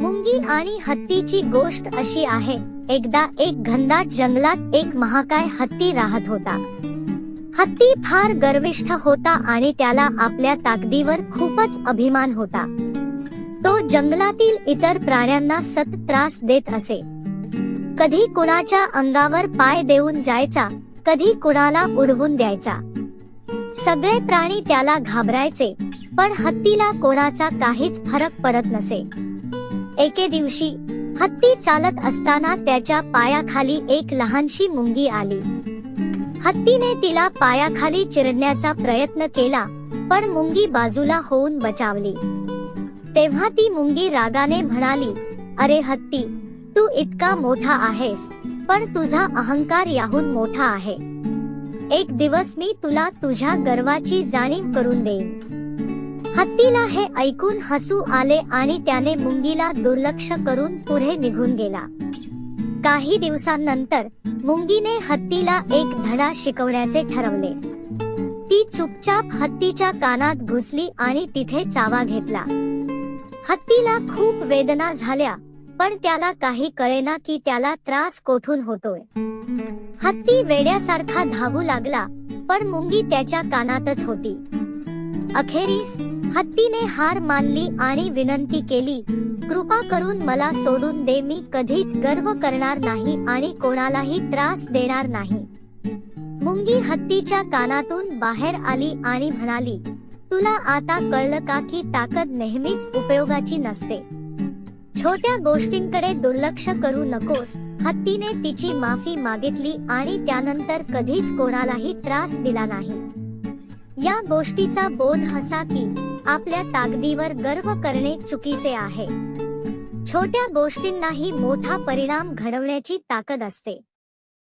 मुंगी आणि हत्तीची गोष्ट अशी आहे. एकदा एक घनदाट जंगलात एक महाकाय हत्ती राहत होता. हत्ती फार गर्विष्ठ होता आणि त्याला आपल्या ताकदीवर खूपच अभिमान होता. तो जंगलातील इतर प्राण्यांना सत त्रास देत असे. कधी कुणाच्या अंगावर पाय देऊन जायचा कधी कुणाला उडवून द्यायचा. सगळे प्राणी त्याला घाबरायचे पण हत्तीला कोणाचा काहीच फरक पडत नसे. एके दिवशी हत्ती चालत असताना त्याच्या पायाखाली एक लहानशी मुंगी आली. हत्तीने तिला पायाखाली चिरडण्याचा प्रयत्न केला पण मुंगी बाजूला होऊन बचावली. तेव्हा ती मुंगी रागाने म्हणाली अरे हत्ती तू इतका मोठा आहेस पण तुझा अहंकार याहून मोठा आहे. एक दिवस मी तुला तुझ्या गर्वाची जाणीव करून देईन. हत्तीला हे ऐकून हसू आले आणि त्याने मुंगीला दुर्लक्ष करून पुढे निघून गेला. काही दिवसांनंतर मुंगीने हत्तीला एक धडा शिकवण्याचे ठरवले. ती चुपचाप हत्तीच्या कानात घुसली आणि तिथे चावा घेतला. हत्तीला खूप वेदना झाल्या पण त्याला काही कळेना की त्याला त्रास कोठून होतोय. हत्ती वेड्यासारखा धावू लागला पण मुंगी त्याच्या कानातच होती. अखेरीस हत्तीने हार मानली आणि विनंती केली. कृपा करून मला सोडून दे मी कधीच गर्व करणार नाही आणि कोणालाही त्रास देणार नाही. मुंगी हत्तीच्या कानातून बाहेर आली आणि म्हणाली तुला आता कळलं का की ताकद नेहमीच उपयोगाची नसते? छोट्या गोष्टींकडे दुर्लक्ष करू नकोस. हत्तीने तिची माफी मागितली आणि त्यानंतर कधीच कोणालाही त्रास दिला नाही. या गोष्टीचा बोध असा की आपल्या ताकदीवर गर्व करणे चुकीचे आहे. छोट्या गोष्टींनाही मोठा परिणाम घडवण्याची ताकद असते.